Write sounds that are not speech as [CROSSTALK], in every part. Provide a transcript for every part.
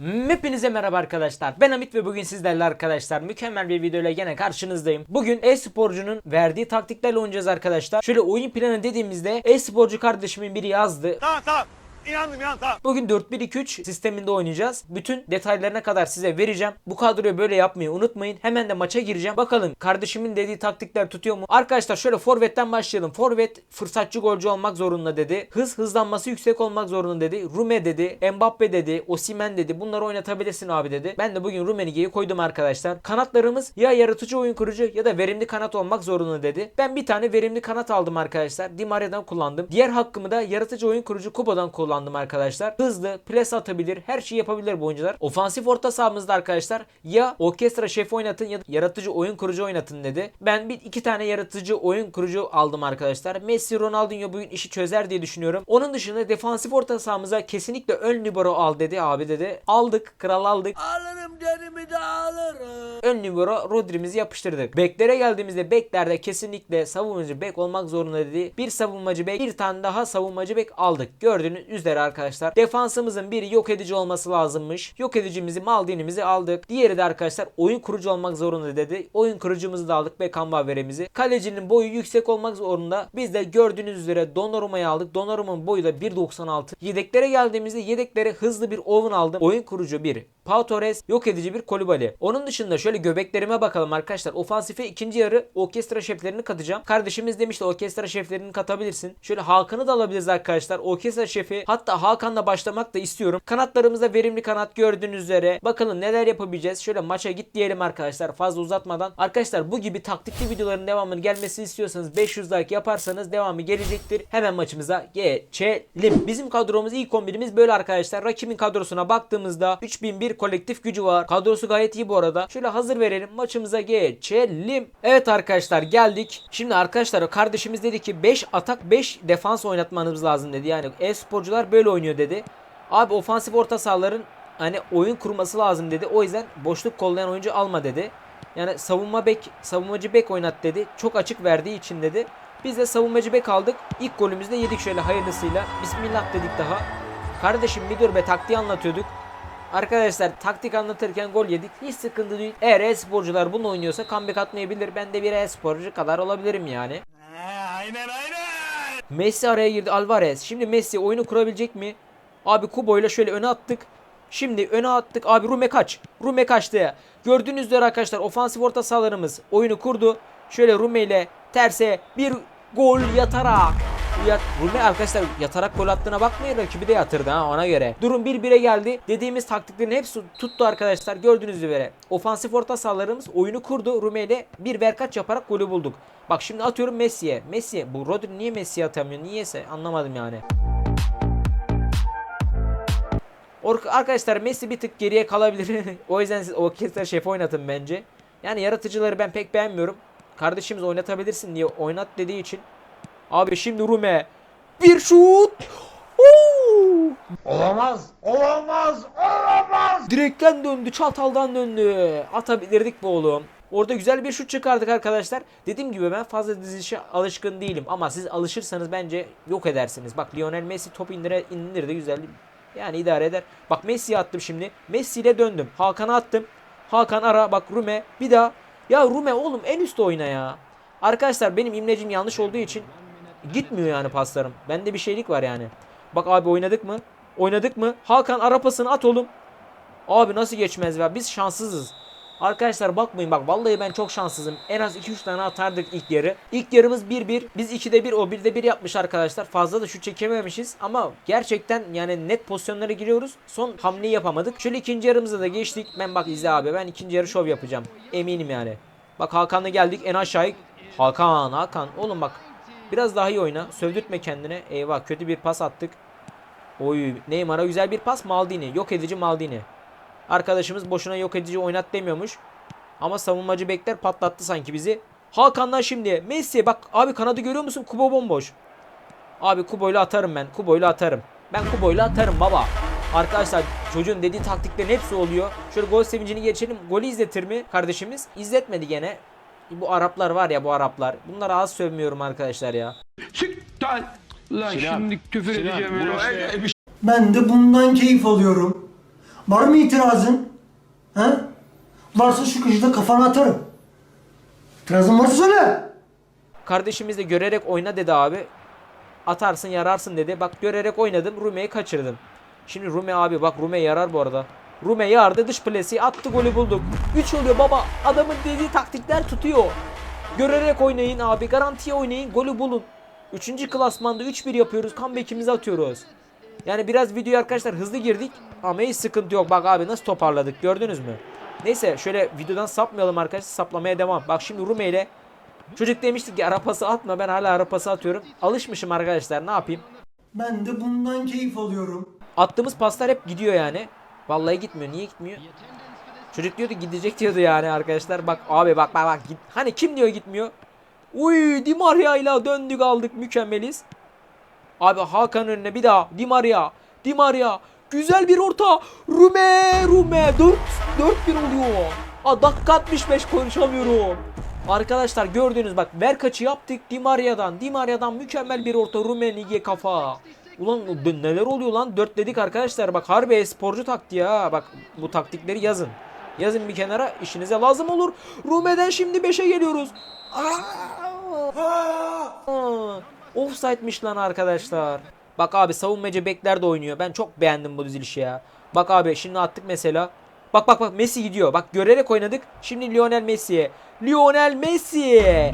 Hepinize merhaba arkadaşlar. Ben Amit ve bugün sizlerle arkadaşlar mükemmel bir videoyla gene karşınızdayım. Bugün e-sporcunun verdiği taktiklerle oynayacağız arkadaşlar. Şöyle oyun planı dediğimizde e-sporcu kardeşimin biri yazdı. Tamam tamam. İnandım inandım tamam. Bugün 4-1-2-3 sisteminde oynayacağız. Bütün detaylarına kadar size vereceğim. Bu kadroyu böyle yapmayı unutmayın. Hemen de maça gireceğim. Bakalım kardeşimin dediği taktikler tutuyor mu? Arkadaşlar şöyle forvetten başlayalım. Forvet fırsatçı golcü olmak zorunda dedi. Hız hızlanması yüksek olmak zorunda dedi. Rume dedi. Mbappe dedi. Osimen dedi. Bunları oynatabilirsin abi dedi. Ben de bugün Rumenige'yi koydum arkadaşlar. Kanatlarımız ya yaratıcı oyun kurucu ya da verimli kanat olmak zorunda dedi. Ben bir tane verimli kanat aldım arkadaşlar. Di Maria'dan kullandım. Diğer hakkımı da yaratıcı oyun kurucu Kubo'dan kullandım arkadaşlar. Hızlı, pres atabilir, her şeyi yapabilir bu oyuncular. Ofansif orta sahamızda arkadaşlar ya orkestra şefi oynatın ya da yaratıcı oyun kurucu oynatın dedi. Ben bir iki tane yaratıcı oyun kurucu aldım arkadaşlar. Messi, Ronaldinho bugün işi çözer diye düşünüyorum. Onun dışında defansif orta sahamıza kesinlikle ön libero al dedi abi dedi. Aldık, kral aldık. Alırım derimi de alırım. Ön libero Rodri'mizi yapıştırdık. Beklere geldiğimizde beklerde kesinlikle savunmacı bek olmak zorunda dedi. Bir savunmacı bek, bir tane daha savunmacı bek aldık. Gördüğünüz üzere arkadaşlar. Defansımızın biri yok edici olması lazımmış. Yok edicimizi Maldini'mizi aldık. Diğeri de arkadaşlar oyun kurucu olmak zorunda dedi. Oyun kurucumuzu da aldık Beckham veremizi. Kalecinin boyu yüksek olmak zorunda. Biz de gördüğünüz üzere Donnarumma'yı aldık. Donnarumma'nın boyu da 1.96. Yedeklere geldiğimizde yedeklere hızlı bir Owen aldım. Oyun kurucu bir Pau Torres, yok edici bir Kolibali. Onun dışında şöyle göbeklerime bakalım arkadaşlar. Ofansife ikinci yarı orkestra şeflerini katacağım. Kardeşimiz demişti orkestra şeflerini katabilirsin. Şöyle Hakan'ı da alabiliriz arkadaşlar. Orkestra şefi hatta Hakan'la başlamak da istiyorum. Kanatlarımızda verimli kanat gördüğünüz üzere. Bakalım neler yapabileceğiz. Şöyle maça git diyelim arkadaşlar fazla uzatmadan. Arkadaşlar bu gibi taktikli videoların devamının gelmesini istiyorsanız 500 like yaparsanız devamı gelecektir. Hemen maçımıza geçelim. Bizim kadromuz ilk 11'imiz böyle arkadaşlar. Rakibin kadrosuna baktığımızda 3001 kolektif gücü var. Kadrosu gayet iyi bu arada. Şöyle hazır verelim. Maçımıza geçelim. Evet arkadaşlar geldik. Şimdi arkadaşlar kardeşimiz dedi ki 5 atak 5 defans oynatmanız lazım dedi. Yani e-sporcular böyle oynuyor dedi. Abi ofansif orta sahaların hani oyun kurması lazım dedi. O yüzden boşluk kollayan oyuncu alma dedi. Yani savunma bek, savunmacı bek oynat dedi. Çok açık verdiği için dedi. Biz de savunmacı bek aldık. İlk golümüzü de yedik şöyle hayırlısıyla. Bismillah dedik daha. Kardeşim bir dur be taktiği anlatıyorduk. Arkadaşlar taktik anlatırken gol yedik. Hiç sıkıntı değil. Eğer e-sporcular bunu oynuyorsa comeback atmayabilir. Ben de bir e-sporcu kadar olabilirim yani. Aynen aynen. Messi araya girdi Alvarez. Şimdi Messi oyunu kurabilecek mi? Abi Kubo ile şöyle öne attık. Şimdi öne attık. Abi Rume kaç. Rume kaçtı. Gördüğünüz üzere arkadaşlar ofansif orta sahalarımız oyunu kurdu. Şöyle Rume ile terse bir gol yatarak. Yat, Rume arkadaşlar yatarak gol attığına bakmayın rakibi de yatırdı ha ona göre. Durum 1-1'e geldi. Dediğimiz taktiklerin hepsi tuttu arkadaşlar. Gördüğünüz üzere. Ofansif orta sahalarımız oyunu kurdu. Rume ile bir verkaç yaparak golü bulduk. Bak şimdi atıyorum Messi'ye. Messi bu Rodri niye Messi'ye atamıyor? Niyeyse anlamadım yani. Or- Arkadaşlar Messi bir tık geriye kalabilir. [LAUGHS] o yüzden siz orkestra şefi oynatın bence. Yani yaratıcıları ben pek beğenmiyorum. Kardeşimiz oynatabilirsin diye oynat dediği için. Abi şimdi Rume. Bir şut. Oo! Olamaz. Olamaz. Olamaz. Direkten döndü, çataldan döndü. Atabilirdik bu oğlum. Orada güzel bir şut çıkardık arkadaşlar. Dediğim gibi ben fazla dizilişe alışkın değilim. Ama siz alışırsanız bence yok edersiniz. Bak Lionel Messi top indire, indirdi güzel. Yani idare eder. Bak Messi'ye attım şimdi. Messi ile döndüm. Hakan'a attım. Hakan ara bak Rume. Bir daha. Ya Rume oğlum en üstte oyna ya. Arkadaşlar benim imlecim yanlış olduğu için gitmiyor yani paslarım. Bende bir şeylik var yani. Bak abi oynadık mı? Oynadık mı? Hakan ara pasını at oğlum. Abi nasıl geçmez ya? Biz şanssızız. Arkadaşlar bakmayın bak vallahi ben çok şanssızım. En az 2-3 tane atardık ilk yarı. İlk yarımız 1-1. Biz 2'de 1 o 1'de 1 yapmış arkadaşlar. Fazla da şut çekememişiz ama gerçekten yani net pozisyonlara giriyoruz. Son hamleyi yapamadık. Şöyle ikinci yarımıza da geçtik. Ben bak izle abi ben ikinci yarı şov yapacağım. Eminim yani. Bak Hakan'la geldik en aşağıya. Hakan Hakan oğlum bak. Biraz daha iyi oyna. Sövdürtme kendine. Eyvah kötü bir pas attık. Oy Neymar'a güzel bir pas Maldini. Yok edici Maldini. Arkadaşımız boşuna yok edici oynat demiyormuş. Ama savunmacı bekler patlattı sanki bizi. Hakan'dan şimdi Messi bak abi kanadı görüyor musun? Kubo bomboş. Abi Kubo'yla atarım ben. Kubo'yla atarım. Ben Kubo'yla atarım baba. Arkadaşlar çocuğun dediği taktiklerin hepsi oluyor. Şöyle gol sevincini geçelim. Golü izletir mi kardeşimiz? İzletmedi gene. Bu Araplar var ya bu Araplar. Bunlara az sövmüyorum arkadaşlar ya. Siktir. Lan şimdi küfür edeceğim öyle. Ben de bundan keyif alıyorum. Var mı itirazın? He? Varsa şu köşede kafana atarım. İtirazın varsa söyle. Kardeşimiz de görerek oyna dedi abi. Atarsın yararsın dedi. Bak görerek oynadım. Rume'yi kaçırdım. Şimdi Rume abi bak Rume yarar bu arada. Rume yardı dış plesi attı golü bulduk. 3 oluyor baba. Adamın dediği taktikler tutuyor. Görerek oynayın abi. Garantiye oynayın. Golü bulun. 3. klasmanda 3-1 yapıyoruz. Comeback'imizi atıyoruz. Yani biraz videoya arkadaşlar hızlı girdik. Ama hiç sıkıntı yok. Bak abi nasıl toparladık gördünüz mü? Neyse şöyle videodan sapmayalım arkadaşlar. Saplamaya devam. Bak şimdi Rume ile Çocuk demişti ki arapası atma ben hala arapası atıyorum. Alışmışım arkadaşlar ne yapayım. Ben de bundan keyif alıyorum. Attığımız paslar hep gidiyor yani. Vallahi gitmiyor. Niye gitmiyor? Çocuk diyordu gidecek diyordu yani arkadaşlar. Bak abi bak bak bak. Git. Hani kim diyor gitmiyor? Uy Di Maria ile döndük aldık mükemmeliz. Abi Hakan önüne bir daha Di Maria. Di Maria. Güzel bir orta. Rume Rume 4 4 1 oluyor. Aa dakika 65 konuşamıyorum. Arkadaşlar gördüğünüz bak ver kaçı yaptık Di Maria'dan. Di Maria'dan mükemmel bir orta Rume Nige kafa. Ulan neler oluyor lan? Dört dedik arkadaşlar. Bak harbi sporcu taktiği ha. Bak bu taktikleri yazın. Yazın bir kenara işinize lazım olur. Rume'den şimdi 5'e geliyoruz. Offside'miş lan arkadaşlar. Bak abi savunmacı bekler de oynuyor. Ben çok beğendim bu dizilişi ya. Bak abi şimdi attık mesela. Bak bak bak Messi gidiyor. Bak görerek oynadık. Şimdi Lionel Messi'ye. Lionel Messi.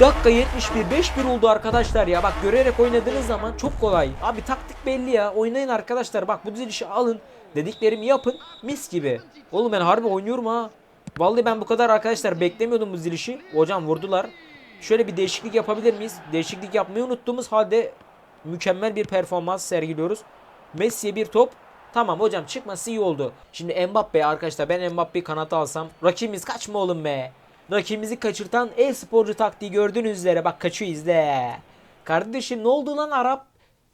Dakika 71 5-1 oldu arkadaşlar ya. Bak görerek oynadığınız zaman çok kolay. Abi taktik belli ya. Oynayın arkadaşlar. Bak bu dizilişi alın. Dediklerimi yapın. Mis gibi. Oğlum ben harbi oynuyorum ha. Vallahi ben bu kadar arkadaşlar beklemiyordum bu dizilişi. Hocam vurdular. Şöyle bir değişiklik yapabilir miyiz? Değişiklik yapmayı unuttuğumuz halde mükemmel bir performans sergiliyoruz. Messi'ye bir top. Tamam hocam çıkması iyi oldu. Şimdi Mbappe arkadaşlar ben Mbappe'yi kanata alsam. Rakibimiz kaçma oğlum be. Rakibimizi kaçırtan e-sporcu taktiği gördüğünüz üzere bak kaçıyor izle. Kardeşim ne oldu lan Arap?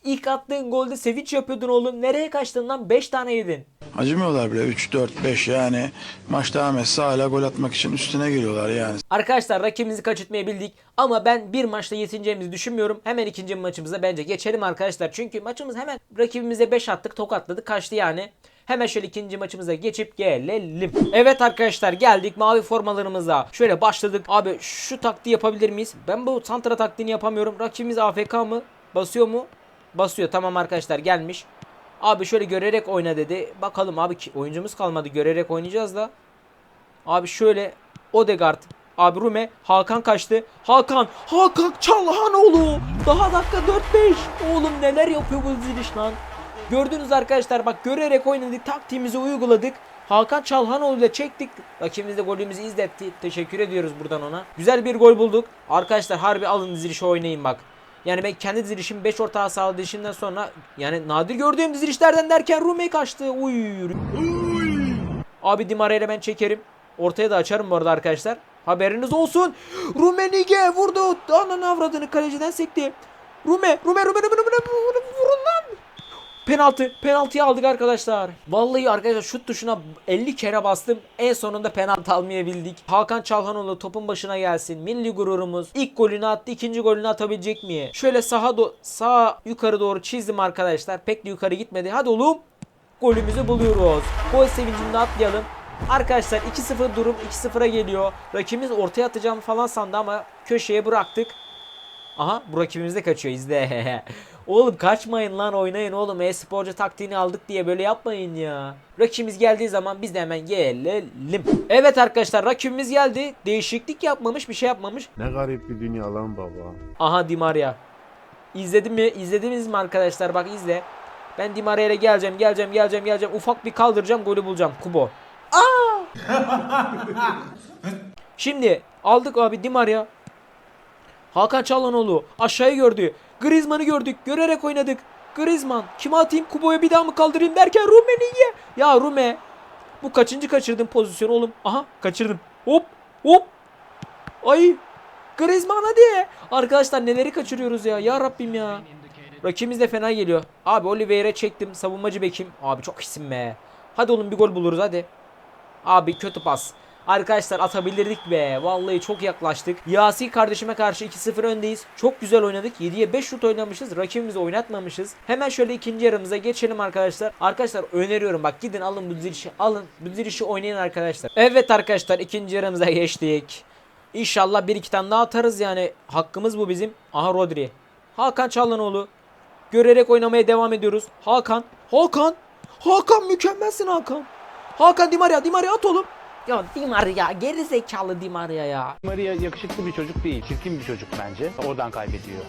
İlk attığın golde sevinç yapıyordun oğlum. Nereye kaçtın lan? 5 tane yedin. Acımıyorlar bile 3 4 5 yani maç devam etse hala gol atmak için üstüne geliyorlar yani. Arkadaşlar rakibimizi kaçırtmayı bildik ama ben bir maçta yetineceğimizi düşünmüyorum. Hemen ikinci maçımıza bence geçelim arkadaşlar. Çünkü maçımız hemen rakibimize 5 attık tokatladık kaçtı yani. Hemen şöyle ikinci maçımıza geçip gelelim. Evet arkadaşlar geldik mavi formalarımıza. Şöyle başladık. Abi şu taktiği yapabilir miyiz? Ben bu santra taktiğini yapamıyorum. Rakibimiz AFK mı? Basıyor mu? Basıyor. Tamam arkadaşlar gelmiş. Abi şöyle görerek oyna dedi. Bakalım abi oyuncumuz kalmadı. Görerek oynayacağız da. Abi şöyle Odegaard Abi Rume Hakan kaçtı. Hakan Hakan Çalhanoğlu. Daha dakika 4-5. Oğlum neler yapıyor bu diziliş lan. Gördünüz arkadaşlar bak görerek oynadık. Taktiğimizi uyguladık. Hakan Çalhanoğlu ile çektik. Rakibimiz de golümüzü izletti. Teşekkür ediyoruz buradan ona. Güzel bir gol bulduk. Arkadaşlar harbi alın dizilişi oynayın bak. Yani ben kendi dizilişim 5 orta sağladığı dizilişinden sonra yani nadir gördüğüm dizilişlerden derken Rume kaçtı. Uy. Abi Di Maria ile ben çekerim. Ortaya da açarım bu arada arkadaşlar. Haberiniz olsun. Rumenige vurdu. Ananı avradını kaleciden sekti. Rume, Rume, Rume, Rume, Rume, Rume, vurun lan. Penaltı. Penaltıyı aldık arkadaşlar. Vallahi arkadaşlar şut tuşuna 50 kere bastım. En sonunda penaltı almayabildik. Hakan Çalhanoğlu topun başına gelsin. Milli gururumuz. İlk golünü attı. ikinci golünü atabilecek mi? Şöyle sağa do sağ yukarı doğru çizdim arkadaşlar. Pek de yukarı gitmedi. Hadi oğlum. Golümüzü buluyoruz. Gol sevincinde atlayalım. Arkadaşlar 2-0 durum 2-0'a geliyor. Rakibimiz ortaya atacağım falan sandı ama köşeye bıraktık. Aha bu rakibimiz de kaçıyor izle. [LAUGHS] oğlum kaçmayın lan oynayın oğlum. E-sporcu taktiğini aldık diye böyle yapmayın ya. Rakibimiz geldiği zaman biz de hemen gelelim. Evet arkadaşlar rakibimiz geldi. Değişiklik yapmamış bir şey yapmamış. Ne garip bir dünya lan baba. Aha Di Maria. İzledin mi? İzlediniz mi arkadaşlar? Bak izle. Ben Di Maria ile geleceğim, geleceğim, geleceğim, geleceğim. Ufak bir kaldıracağım, golü bulacağım. Kubo. Aa! [LAUGHS] Şimdi aldık abi Di Maria. Hakan Çalhanoğlu aşağıya gördü. Griezmann'ı gördük. Görerek oynadık. Griezmann. Kime atayım? Kubo'ya bir daha mı kaldırayım derken Rummenigge. Ya Rume. Bu kaçıncı kaçırdığım pozisyon oğlum? Aha kaçırdım. Hop hop. Ay. Griezmann hadi. Arkadaşlar neleri kaçırıyoruz ya. Ya Rabbim ya. Rakibimiz de fena geliyor. Abi Oliveira çektim. Savunmacı bekim. Abi çok isim be. Hadi oğlum bir gol buluruz hadi. Abi kötü pas. Arkadaşlar atabilirdik be. Vallahi çok yaklaştık. Yasi kardeşime karşı 2-0 öndeyiz. Çok güzel oynadık. 7'ye 5 şut oynamışız. Rakibimizi oynatmamışız. Hemen şöyle ikinci yarımıza geçelim arkadaşlar. Arkadaşlar öneriyorum bak gidin alın bu dizilişi alın. Bu dizilişi oynayın arkadaşlar. Evet arkadaşlar ikinci yarımıza geçtik. İnşallah bir iki tane daha atarız yani. Hakkımız bu bizim. Aha Rodri. Hakan Çalhanoğlu. Görerek oynamaya devam ediyoruz. Hakan. Hakan. Hakan mükemmelsin Hakan. Hakan Di Maria. Di Maria at oğlum. Ya Di Maria geri zekalı Di Maria ya. Maria yakışıklı bir çocuk değil, çirkin bir çocuk bence. Oradan kaybediyor.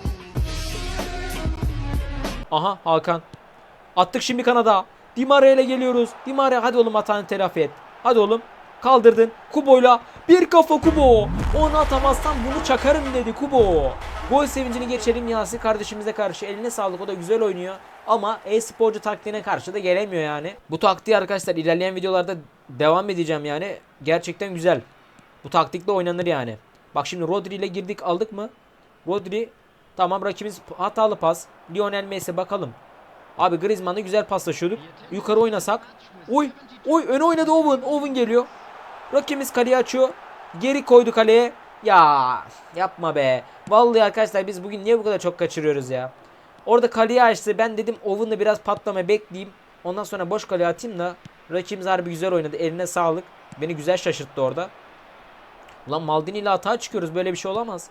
Aha Hakan. Attık şimdi kanada. Di Maria ile geliyoruz. Di Maria hadi oğlum hatanı telafi et. Hadi oğlum. Kaldırdın. Kubo'yla bir kafa Kubo. Onu atamazsan bunu çakarım dedi Kubo. Gol sevincini geçelim Yasi kardeşimize karşı. Eline sağlık o da güzel oynuyor. Ama e-sporcu taktiğine karşı da gelemiyor yani. Bu taktiği arkadaşlar ilerleyen videolarda devam edeceğim yani. Gerçekten güzel. Bu taktikle oynanır yani. Bak şimdi Rodri ile girdik aldık mı? Rodri tamam rakibimiz hatalı pas. Lionel Messi bakalım. Abi Griezmann'la güzel paslaşıyorduk. Yukarı oynasak. Oy oy öne oynadı Owen. Owen geliyor. Rakibimiz kaleyi açıyor. Geri koydu kaleye. Ya yapma be. Vallahi arkadaşlar biz bugün niye bu kadar çok kaçırıyoruz ya? Orada kaleyi açtı. Ben dedim Owen'la biraz patlama bekleyeyim. Ondan sonra boş kaleye atayım da rakibimiz harbi güzel oynadı. Eline sağlık. Beni güzel şaşırttı orada. Ulan Maldini ile hata çıkıyoruz. Böyle bir şey olamaz.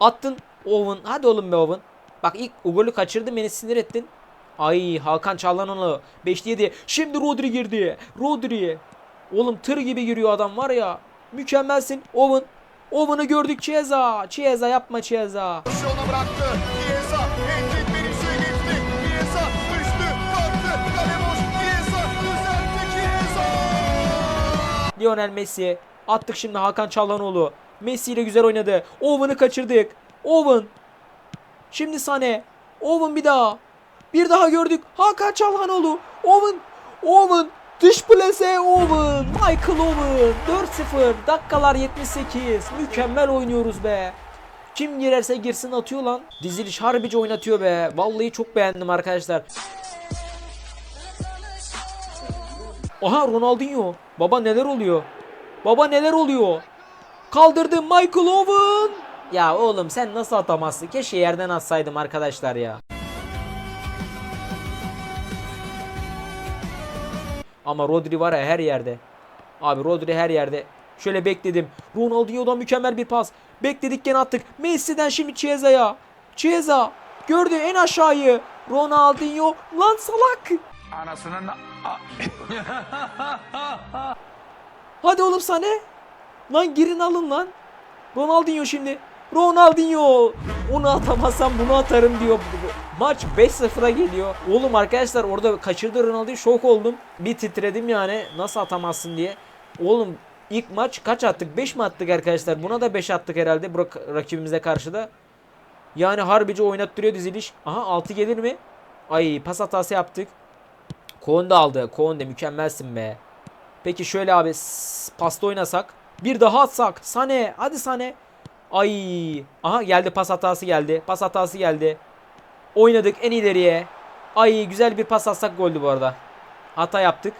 Attın Owen. Hadi oğlum be Owen. Bak ilk golü kaçırdın beni sinir ettin. Ay Hakan Çalhanoğlu 5'li 7. Şimdi Rodri girdi. Rodri. Oğlum tır gibi giriyor adam var ya. Mükemmelsin. Owen. Owen'ı gördük Chiesa. Chiesa yapma Chiesa. Yoluna bıraktı. Chiesa. Hendrik Beris'i geçti. Chiesa düştü. Kalktı. Kale boş. Chiesa. Düzeltti Chiesa. Lionel Messi. Attık şimdi Hakan Çalhanoğlu. Messi ile güzel oynadı. Owen'ı kaçırdık. Owen. Şimdi Sane. Owen bir daha. Bir daha gördük. Hakan Çalhanoğlu. Owen. Owen. Dış plase Owen. Michael Owen. 4-0. Dakikalar 78. Mükemmel oynuyoruz be. Kim girerse girsin atıyor lan. Diziliş harbici oynatıyor be. Vallahi çok beğendim arkadaşlar. Aha Ronaldinho. Baba neler oluyor? Baba neler oluyor? Kaldırdı Michael Owen. Ya oğlum sen nasıl atamazsın? Keşke yerden atsaydım arkadaşlar ya. Ama Rodri var ya her yerde. Abi Rodri her yerde. Şöyle bekledim. Ronaldinho'dan mükemmel bir pas. Bekledik gene attık. Messi'den şimdi Chiesa'ya. Chiesa gördü en aşağıyı. Ronaldinho lan salak. Hadi oğlum Sane. Lan girin alın lan. Ronaldinho şimdi. Ronaldinho. Onu atamazsam bunu atarım diyor. Maç 5-0'a geliyor. Oğlum arkadaşlar orada kaçırdı Ronaldinho şok oldum. Bir titredim yani nasıl atamazsın diye. Oğlum ilk maç kaç attık? 5 mi attık arkadaşlar? Buna da 5 attık herhalde bu rak- rakibimize karşı da. Yani harbici oynattırıyor diziliş. Aha 6 gelir mi? Ay pas hatası yaptık. Koon da aldı. Koon de mükemmelsin be. Peki şöyle abi pasta oynasak. Bir daha atsak. Sane. Hadi Sane. Ay. Aha geldi pas hatası geldi. Pas hatası geldi. Oynadık en ileriye. Ay güzel bir pas atsak goldü bu arada. Hata yaptık.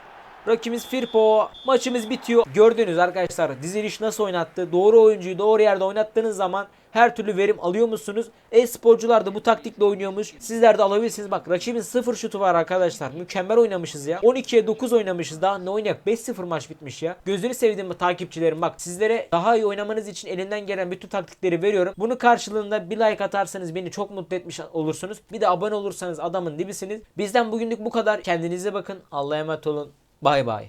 Rakibimiz Firpo. Maçımız bitiyor. Gördünüz arkadaşlar diziliş nasıl oynattı. Doğru oyuncuyu doğru yerde oynattığınız zaman her türlü verim alıyor musunuz? E-sporcular da bu taktikle oynuyormuş. Sizler de alabilirsiniz. Bak rakibin 0 şutu var arkadaşlar. Mükemmel oynamışız ya. 12'ye 9 oynamışız. Daha ne oynayak? 5-0 maç bitmiş ya. Gözünü sevdiğim takipçilerim. Bak sizlere daha iyi oynamanız için elinden gelen bütün taktikleri veriyorum. Bunu karşılığında bir like atarsanız beni çok mutlu etmiş olursunuz. Bir de abone olursanız adamın dibisiniz. Bizden bugünlük bu kadar. Kendinize bakın. Allah'a emanet olun. Bye bye.